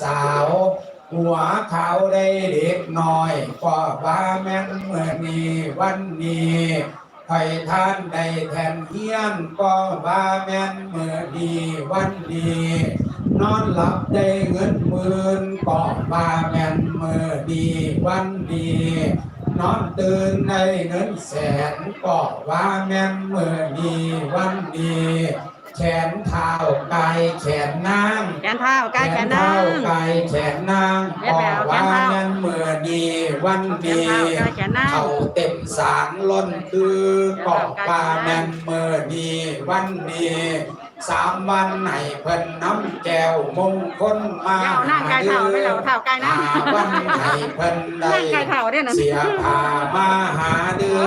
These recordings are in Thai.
สาว หัวเขาได้เด็กน้อยก็ว่าแม่นเมื่อนี้วันนี้ไผ่ท่านได้แทนเฮียนก็ว่าแม่นเมื่อนีวันนี้นอนหลับได้เงินหมื่นก็ว่าแม่นเมื่อดีวันดีนอนตื่นในเงินแสนก็ว่าแม่นเมื่อดีวันดี แขนเท้ากายแขนนางแขนเท้าใกล้แขนนั่งไก่แขนนางแม่แป๋วว่าแขนเท้านั้นเมื่อดีวันดีแขนเท้าแขนนางเขาเต็มสารล้นคือแขนกอเท้ากแขนนางปลาแม่นเมื่อดีวันดีสามวันให้เพิ่นน้ำแก้วมงคลมาเจ้านั่งไก่เท้าไม่เหล่าเท้าไก่นะหาวันให้เพิ่นได้นั่งไก่เท้าเนี่ยนะเสียผ้ามาหาเดือ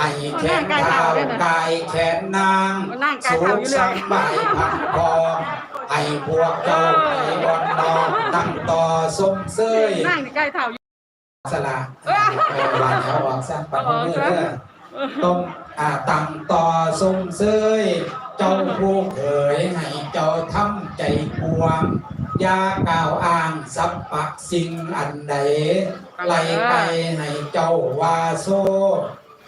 ให้แขนเท้ากายแขนนางนั่งไก่สุเท้าขอยู่เรื่สอยบายพักพอให้พวกเจ้าไปวันนอนตั้งต่อสมเสยนั่งไก่เท้าอยู่สละไปวันเขาออกสร้างปัจจุบันเด้อต้องอ่าตั้งต่อสมเสยเจ้าผู้เขยให้เจ้าทำใจกวางอย่ากล่าวอ้างสับปักสิ่งอันใดไล่ไก่ให้เจ้าว่าโซ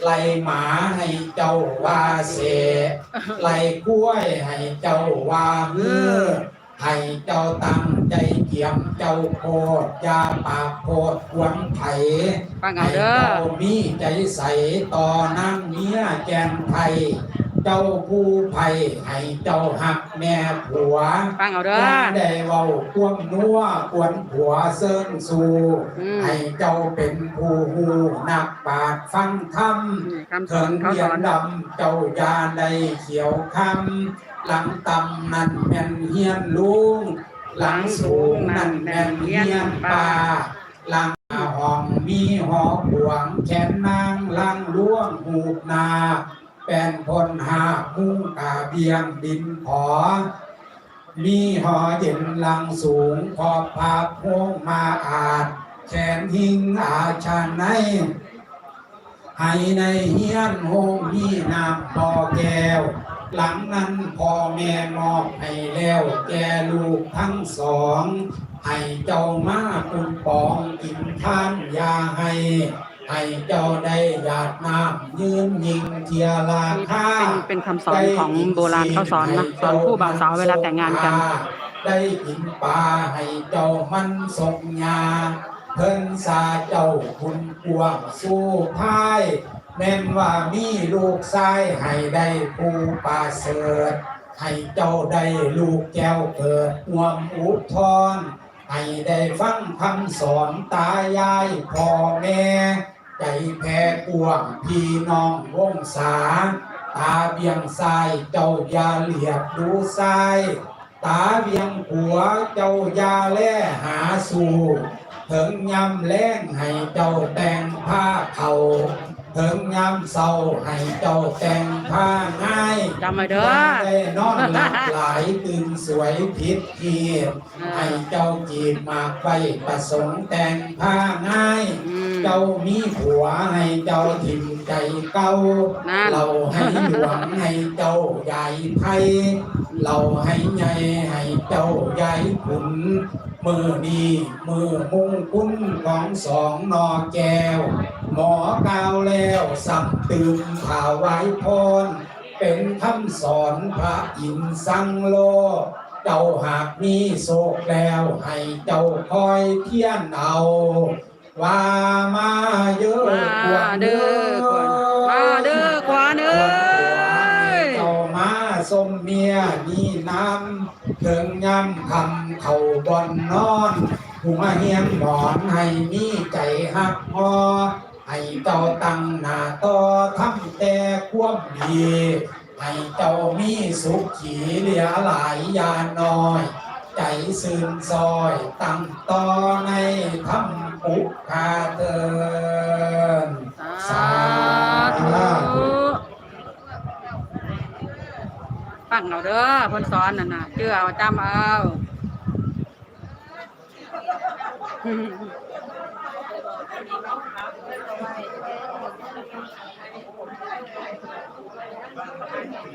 ไล่หมาให้เจ้าว่าเสไล่กล้วยให้เจ้าว่ามือให้เจ้าตั้งใจเกี่ยมเจ้าโพดอยาปากโพดควนไถฟังเอาให้เด้อเจ้ามีใจใสต่อนั่งเมียแกนไทย เจ้าผู้ไผ่ให้เจ้าหักแม่ผัวฟังเอาเด้ออย่าได้เว้าควมนัวกวนผัวเซิงสู่อืมให้เจ้าเป็นผู้หูนักปราดฟังธรรมนี่คำสเถิอนงเขาเขีสยอนนดำเจ้ายาได้เขียวคำหลังต่ำนั่นแม่นเฮียนลุงหลังสูงนั่นแม่นเฮียนป่าหลังห้องมีหอหวงแขนนางลังล่วงหูบนา เป็นพลหามุงกาเบียงบินขอ มีหอเย็นลังสูงขอบภาพพวงมาอาจ แขนหิงอาชาในให้ในเฮียนโฮมมีน้ำพอแก้ว หลังนั้นพ่อแม่มอบให้แล้วแกลูกทั้งสอง ให้เจ้ามาคุณปองกินท่านยาให้ ให้เจ้าได้หยาดน้ำยืนยิงเทียราคาเป็นเป็นคำสอนของโบราณเขาสอนนะสอนคู่บ่าวสาวเวลาแต่งงานกัน ได้กินปลาให้เจ้ามันสมยาเพิ่นสาเจ้าคุณกวางสู้พายแม่นว่ามีลูกชายให้ได้ผู้ปราเสริฐให้เจ้าได้ลูกแก้วเกิดอวมอุทธรให้ได้ฟังคำสอนตายายพ่อแม่ ใจแพ้กวางพี่น้องวงศาตาเบียงซ้ายเจ้าอย่าเหลียดดูซ้าย ตาเบียงหัวเจ้าอย่าแลหาสู่ถึงยำแรงให้เจ้าแต่งผ้าเขาถึงยำเศร้าให้เจ้าแต่งผ้าง่ายจำไว้เด้อได้นอนหลับหลายตื่นสวยผิดทีให้เจ้าจีบมากไปประสงค์แต่งผ้าง่ายอืม เจ้ามีผัวให้เจ้าถิ่มใจเก่านั่นเราให้หลวงให้เจ้าใหญ่ไทยเราให้ใหญ่ให้เจ้าใหญ่ขุนมือดีมือมุ่งคุ้นของสองนอแก้ว หมอกาวแล้วสับตื่นข่าวไว้พรเป็นคำสอนพระอินทร์สังโลเจ้าหากมีโศกแล้วให้เจ้าคอยเพียนเอา ว่ามาเยอะมาเด้อขวัญมาเด้อขวัญเอ้ยเจ้ามาสมเมียนี่น้ำถึงย้ำคำเขาบอนนอนหัวเฮียนหมอนให้มีใจหักพอให้เจ้าตั้งหน้าต่อทำแต่ความดีให้เจ้ามีสุขขีเหลือหลายอยาน้อย ใจซื่นซอยตั้งต่อในทำปุกคาเตินสาธุฟังเอาเด้อเพิ่นสอนนั่นน่ะเชื่อเอาจำเอา